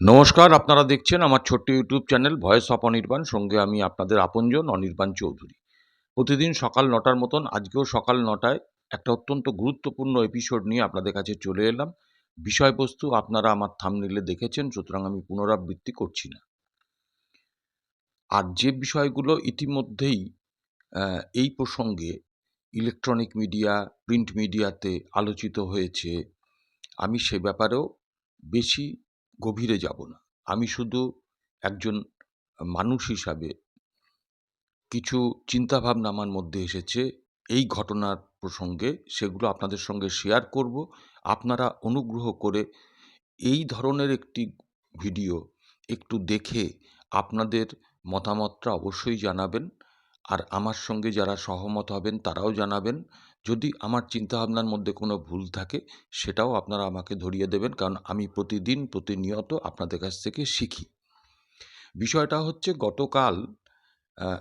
নমস্কার, আপনারা দেখছেন আমার ছোট্ট YouTube channel voice of Anirban. সঙ্গে আমি আপনাদের আপনজন অনির্বাণ চৌধুরী। প্রতিদিন সকাল নটার মতন, আজকেও সকাল নটায় একটা অত্যন্ত গুরুত্বপূর্ণ এপিসোড নিয়ে আপনাদের কাছে চলে এলাম। বিষয়বস্তু আপনারা আমার থামনিলে দেখেছেন, সুতরাং আমি পুনরাবৃত্তি করছি না। আর যে বিষয়গুলো ইতিমধ্যেই এই প্রসঙ্গে ইলেকট্রনিক মিডিয়া প্রিন্ট মিডিয়াতে আলোচিত হয়েছে, আমি সে ব্যাপারেও বেশি গভীরে যাব না। আমি শুধু একজন মানুষ হিসাবে কিছু চিন্তাভাবনা আমার মধ্যে এসেছে। এই ঘটনার প্রসঙ্গে সেগুলো আপনাদের সঙ্গে শেয়ার করব। আপনারা অনুগ্রহ করে এই ধরনের একটি ভিডিও একটু দেখে আপনাদের মতামতটা অবশ্যই জানাবেন। আর আমার সঙ্গে যারা সহমত হবেন, তারাও জানাবেন। যদি আমার চিন্তাভাবনার মধ্যে কোনো ভুল থাকে, সেটাও আপনারা আমাকে ধরিয়ে দেবেন, কারণ আমি প্রতিদিন প্রতিনিয়ত আপনাদের কাছ থেকে শিখি। বিষয়টা হচ্ছে গতকাল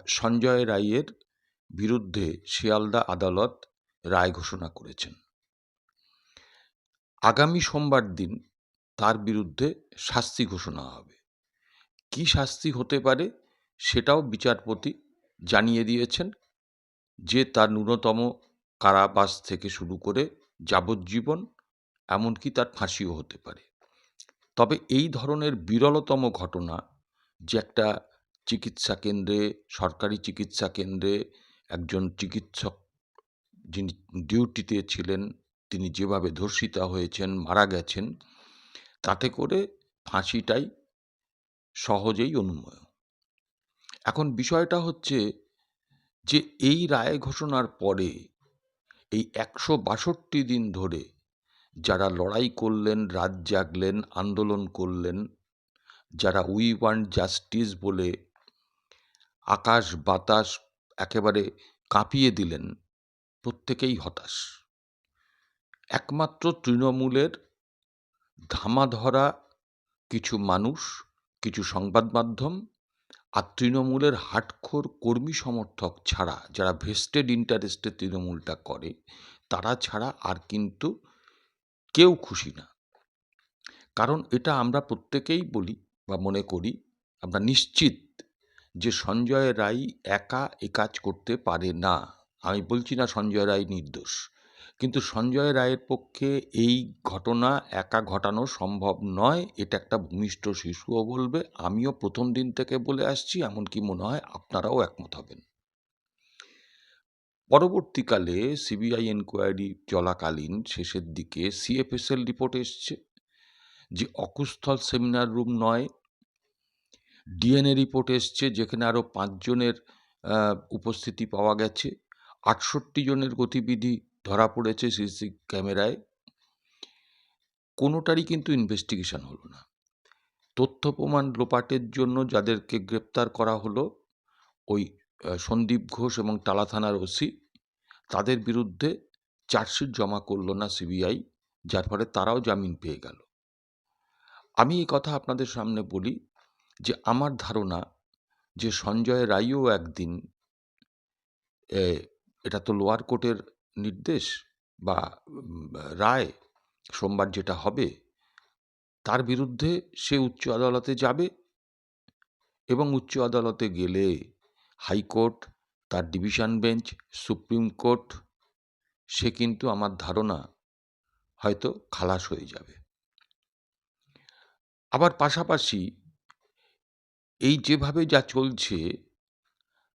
সঞ্জয় রায়ের বিরুদ্ধে শিয়ালদা আদালত রায় ঘোষণা করেছেন। আগামী সোমবার দিন তার বিরুদ্ধে শাস্তি ঘোষণা হবে। কি শাস্তি হতে পারে, সেটাও বিচারপতি জানিয়ে দিয়েছেন যে তার ন্যূনতম কারাবাস থেকে শুরু করে যাবজ্জীবন, এমনকি তার ফাঁসিও হতে পারে। তবে এই ধরনের বিরলতম ঘটনা যে একটা চিকিৎসা কেন্দ্রে, সরকারি চিকিৎসা কেন্দ্রে একজন চিকিৎসক যিনি ডিউটিতে ছিলেন, তিনি যেভাবে ধর্ষিতা হয়েছেন, মারা গেছেন, তাতে করে ফাঁসিটাই সহজেই অনুমেয় এখন বিষয়টা হচ্ছে যে, এই রায় ঘোষণার পরে, এই একশো বাষট্টি দিন ধরে যারা লড়াই করলেন, রাত জাগলেন, আন্দোলন করলেন, যারা উই ওয়ান্ট জাস্টিস বলে আকাশ বাতাস একেবারে কাঁপিয়ে দিলেন, প্রত্যেকেই হতাশ। একমাত্র তৃণমূলের ধামাধরা কিছু মানুষ, কিছু সংবাদ মাধ্যম আর তৃণমূলের হাটখোর কর্মী সমর্থক ছাড়া যারা ভেস্টেড ইন্টারেস্টে তৃণমূলটা করে, তারা ছাড়া আর কিন্তু কেউ খুশি না। কারণ এটা আমরা প্রত্যেকেই বলি বা মনে করি, আমরা নিশ্চিত যে সঞ্জয় রায় একা এ কাজ করতে পারে না। আমি বলছি না সঞ্জয় রায় নির্দোষ। কিন্তু সঞ্জয় রায়ের পক্ষে এই ঘটনা একা ঘটানো সম্ভব নয়, এটা একটা ভূমিষ্ঠ শিশুও বলবে, আমিও প্রথম দিন থেকে বলে আসছি, এমনকি মনে হয় আপনারাও একমত হবেন। পরবর্তীকালে সিবিআই এনকোয়ারি চলাকালীন শেষের দিকে সিএফএসএল রিপোর্ট এসছে যে অকুস্থল সেমিনার রুম নয়, ডিএনএ রিপোর্ট এসছে যেখানে আরও পাঁচজনের উপস্থিতি পাওয়া গেছে। আটষট্টি জনের গতিবিধি ধরা পড়েছে সিসি ক্যামেরায়। কোনোটারই কিন্তু ইনভেস্টিগেশন হলো না। তথ্য প্রমাণ লোপাটের জন্য যাদেরকে গ্রেপ্তার করা হলো, ওই সন্দীপ ঘোষ এবং টালা থানার ওসি, তাদের বিরুদ্ধে চার্জশিট জমা করল না সিবিআই, যার ফলে তারাও জামিন পেয়ে গেল। আমি এই কথা আপনাদের সামনে বলি যে, আমার ধারণা যে সঞ্জয় রায়ও একদিন এটা তো লোয়ার কোর্টের নির্দেশ বা রায় সোমবার যেটা হবে, তার বিরুদ্ধে সে উচ্চ আদালতে যাবে এবং উচ্চ আদালতে গেলে হাইকোর্ট, তার ডিভিশন বেঞ্চ, সুপ্রিম কোর্ট, সে কিন্তু আমার ধারণা হয়তো খালাস হয়ে যাবে। আবার পাশাপাশি এই যেভাবে যা চলছে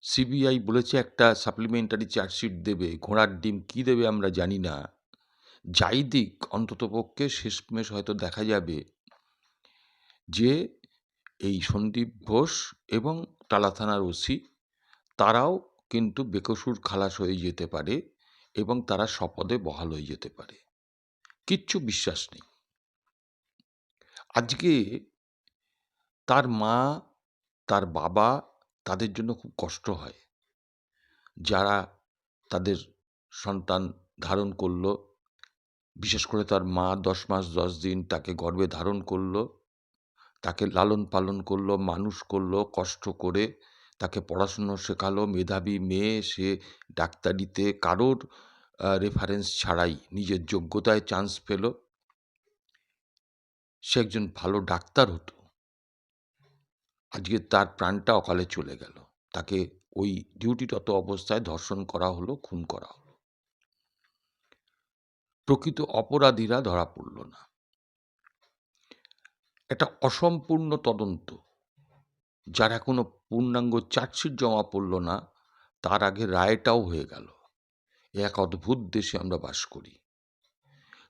সিবিআই বলেছে একটা সাপ্লিমেন্টারি চার্জশিট দেবে, ঘোড়ার ডিম কি দেবে আমরা জানি না। যাই দিক অন্ততপক্ষে শেষমেশ হয়তো দেখা যাবে যে এই সন্দীপ ঘোষ এবং টালা থানার ওসি, তারাও কিন্তু বেকসুর খালাস হয়ে যেতে পারে এবং তারা স্বপদে বহাল হয়ে যেতে পারে। কিচ্ছু বিশ্বাস নেই। আজকে তার মা, তার বাবা তাদের জন্য খুব কষ্ট হয়। যারা তাদের সন্তান ধারণ করল, বিশেষ করে তার মা দশ মাস দশ দিন তাকে গর্ভে ধারণ করল, তাকে লালন পালন করল, মানুষ করল, কষ্ট করে তাকে পড়াশুনো শেখালো, মেধাবী মেয়ে, সে ডাক্তারিতে কারোর রেফারেন্স ছাড়াই নিজের যোগ্যতায় চান্স পেল। সে একজন ভালো ডাক্তার হতো। আজকে তার প্রাণটা অকালে চলে গেল। তাকে ওই ডিউটিরত অবস্থায় ধর্ষণ করা হলো, খুন করা হলো। প্রকৃত অপরাধীরা ধরা পড়ল না। একটা অসম্পূর্ণ তদন্ত। যার এখনও পূর্ণাঙ্গ চার্জশিট জমা পড়ল না, তার আগে রায়টাও হয়ে গেল। এক অদ্ভুত দেশে আমরা বাস করি।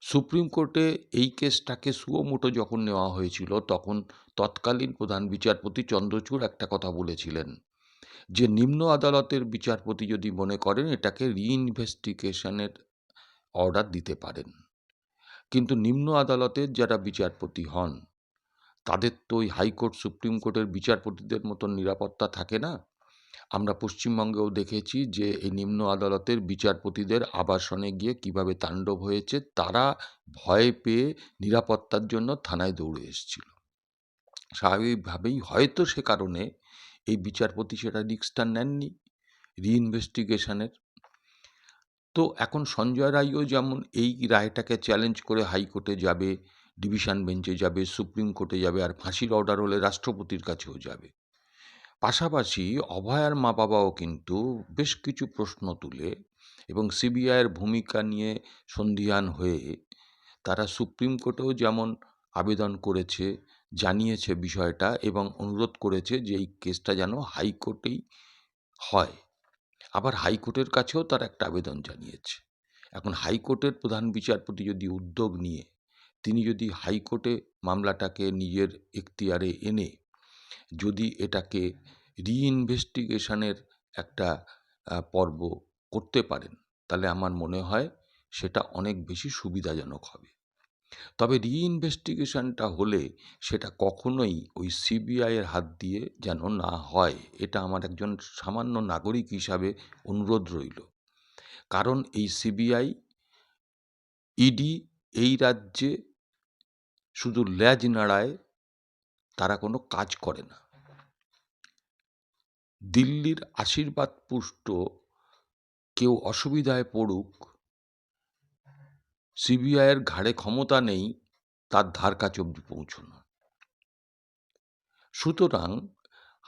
সুপ্রিম কোর্টে এই কেসটাকে সুয়োমোটো যখন নেওয়া হয়েছিল, তখন তৎকালীন প্রধান বিচারপতি চন্দ্রচূড় একটা কথা বলেছিলেন যে, নিম্ন আদালতের বিচারপতি যদি মনে করেন, এটাকে রিইনভেস্টিগেশনের অর্ডার দিতে পারেন। কিন্তু নিম্ন আদালতের যারা বিচারপতি হন, তাদের তো ওই হাইকোর্ট, সুপ্রিম কোর্টের বিচারপতিদের মতন নিরাপত্তা থাকে না। আমরা পশ্চিমবঙ্গেও দেখেছি যে এই নিম্ন আদালতের বিচারপতিদের আবাসনে গিয়ে কীভাবে তাণ্ডব হয়েছে, তারা ভয় পেয়ে নিরাপত্তার জন্য থানায় দৌড়ে এসেছিল। স্বাভাবিকভাবেই হয়তো সে কারণে এই বিচারপতি সেটা রিক্সটা নেননি, রিইনভেস্টিগেশনের। তো এখন সঞ্জয় রায়ও যেমন এই রায়টাকে চ্যালেঞ্জ করে হাইকোর্টে যাবে, ডিভিশন বেঞ্চে যাবে, সুপ্রিম কোর্টে যাবে, আর ফাঁসির অর্ডার হলে রাষ্ট্রপতির কাছেও যাবে। পাশাপাশি অভয়ার মা বাবাও কিন্তু বেশ কিছু প্রশ্ন তুলে এবং সিবিআইয়ের ভূমিকা নিয়ে সন্দিহান হয়ে তারা সুপ্রিম কোর্টেও যেমন আবেদন করেছে, জানিয়েছে বিষয়টা এবং অনুরোধ করেছে যে এই কেসটা যেন হাইকোর্টেই হয়। আবার হাইকোর্টের কাছেও তার একটা আবেদন জানিয়েছে। এখন হাইকোর্টের প্রধান বিচারপতি যদি উদ্যোগ নিয়ে, তিনি যদি হাইকোর্টে মামলাটাকে নিজের এখতিয়ারে এনে যদি এটাকে রিইনভেস্টিগেশনের একটা পর্ব করতে পারেন, তাহলে আমার মনে হয় সেটা অনেক বেশি সুবিধাজনক হবে। তবে রিইনভেস্টিগেশনটা হলে সেটা কখনোই ওই সিবিআইয়ের হাত দিয়ে যেন না হয়, এটা আমার একজন সামান্য নাগরিক হিসাবে অনুরোধ রইল। কারণ এই সিবিআই ইডি এই রাজ্যে শুধু ল্যাজ নাড়ায় তারা কোনো কাজ করে না। দিল্লির আশীর্বাদ পুষ্ট কেউ অসুবিধায় পড়ুক, সিবিআইয়ের ঘাড়ে ক্ষমতা নেই, তার ধার কাছে অব্দি পৌঁছনো। সুতরাং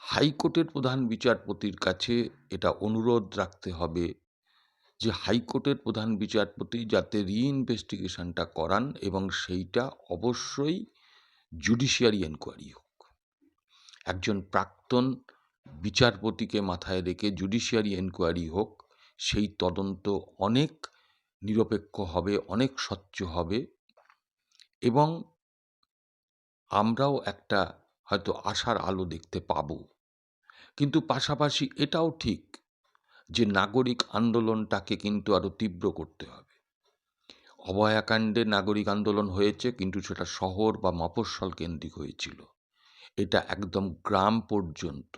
হাইকোর্টের প্রধান বিচারপতির কাছে এটা অনুরোধ রাখতে হবে যে হাইকোর্টের প্রধান বিচারপতি যাতে রিইনভেস্টিগেশনটা করান এবং সেইটা অবশ্যই জুডিশিয়ারি এনকোয়ারি হোক। একজন প্রাক্তন বিচারপতিকে মাথায় রেখে জুডিশিয়ারি এনকোয়ারি হোক, সেই তদন্ত অনেক নিরপেক্ষ হবে, অনেক স্বচ্ছ হবে এবং আমরাও একটা হয়তো আশার আলো দেখতে পাব। কিন্তু পাশাপাশি এটাও ঠিক যে নাগরিক আন্দোলনটাকে কিন্তু আরও তীব্র করতে হবে। অভয়াকাণ্ডে নাগরিক আন্দোলন হয়েছে, কিন্তু সেটা শহর বা মফস্বল কেন্দ্রিক হয়েছিল। এটা একদম গ্রাম পর্যন্ত।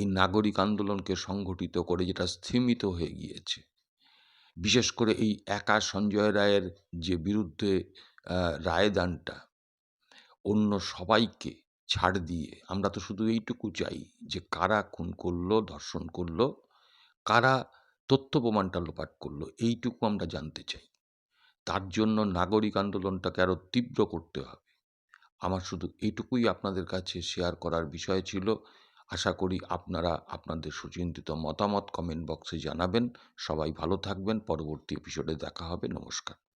এই নাগরিক আন্দোলনকে সংগঠিত করে যেটা স্থিমিত হয়ে গিয়েছে। বিশেষ করে এই একা সঞ্জয় রায়ের যে বিরুদ্ধে রায়দানটা, অন্য সবাইকে ছাড় দিয়ে আমরা তো শুধু এইটুকু চাই যে কারা খুন করল, ধর্ষণ করল, কারা তথ্য প্রমাণটা লোপাট করল, এইটুকু আমরা জানতে চাই। তার জন্য নাগরিক আন্দোলনটাকে আরও তীব্র করতে হবে। আমার শুধু এইটুকুই আপনাদের কাছে শেয়ার করার বিষয় ছিল। আশা করি আপনারা আপনাদের সুচিন্তিত মতামত কমেন্ট বক্সে জানাবেন। সবাই ভালো থাকবেন। পরবর্তী এপিসোডে দেখা হবে। নমস্কার।